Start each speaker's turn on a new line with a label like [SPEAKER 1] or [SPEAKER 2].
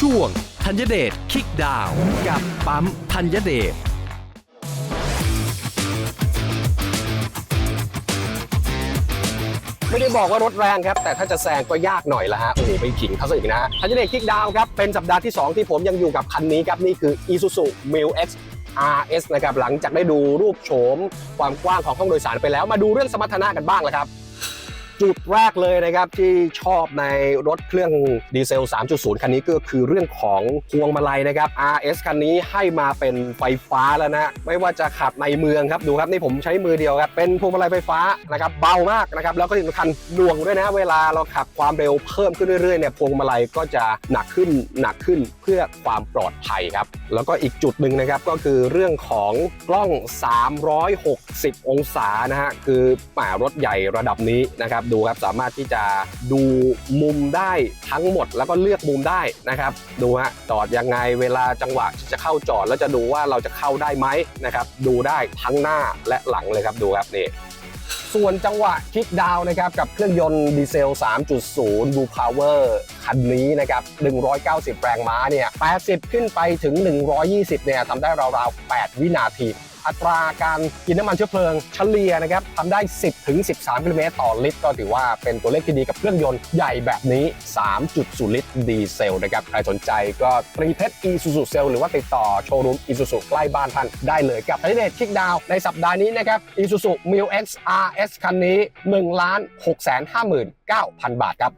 [SPEAKER 1] ช่วงธัญเดชคิกดาวกับปั๊มธัญเดช
[SPEAKER 2] ไม่ได้บอกว่ารถแรงครับ แต่ถ้าจะแซงก็ยากหน่อยละฮะ โอ้โหไปขิงเขาซะอีกนะฮะทันเดชคิกดาวครับ เป็นสัปดาห์ที่ 2 ที่ผมยังอยู่กับคันนี้ครับ นี่คือ Isuzu m i l X RS นะครับ หลังจากได้ดูรูปโฉมความกว้างของห้องโดยสารไปแล้ว มาดูเรื่องสมรรถนะกันบ้างล้วครับ จุดแรกเลยนะครับที่ชอบในรถเครื่องดีเซล 3.0 คันนี้ก็คือเรื่องของพวงมาลัยนะครับ RS คันนี้ให้มาเป็นไฟฟ้าแล้วนะไม่ว่าจะขับในเมืองครับดูครับนี่ผมใช้มือเดียวครับเป็นพวงมาลัยไฟฟ้านะครับเบามากนะครับแล้วก็ที่สำคัญหน่วงด้วยนะเวลาเราขับความเร็วเพิ่มขึ้นเรื่อยๆเนี่ยพวงมาลัยก็จะหนักขึ้นหนักขึ้นเพื่อความปลอดภัยครับแล้วก็อีกจุดหนึ่งนะครับก็คือเรื่องของกล้อง 360องศานะฮะคือแหมรถใหญ่ระดับนี้นะครับดูครับสามารถที่จะดูมุมได้ทั้งหมดแล้วก็เลือกมุมได้นะครับดูฮะจอดยังไงเวลาจังหวะที่จะเข้าจอดแล้วจะดูว่าเราจะเข้าได้ไหมนะครับดูได้ทั้งหน้าและหลังเลยครับดูครับนี่ส่วนจังหวะคิกดาวน์นะครับกับเครื่องยนต์ดีเซล 3.0 Blue Power คันนี้นะครับ 190 แรงม้าเนี่ย 80 ขึ้นไปถึง 120 เนี่ยทำได้ราวๆ 8 วินาที อัตราการกินน้ำมันเชื้อเพลิงเฉลี่ยนะครับทำได้ 10ถึง13 กิโลเมตรต่อลิตร ก็ถือว่าเป็นตัวเลขที่ดีกับเครื่องยนต์ใหญ่แบบนี้ 3.0 ลิตรดีเซลนะครับใครสนใจก็ตรีเพชร Isuzu Cell หรือว่าติดต่อโชว์รูม Isuzu ใกล้บ้านท่านได้เลยกับไทเดทคิกดาวในสัปดาห์นี้นะครับ Isuzu m i l X RS คันนี้1 6 5 9 0 0 0 บาทครับ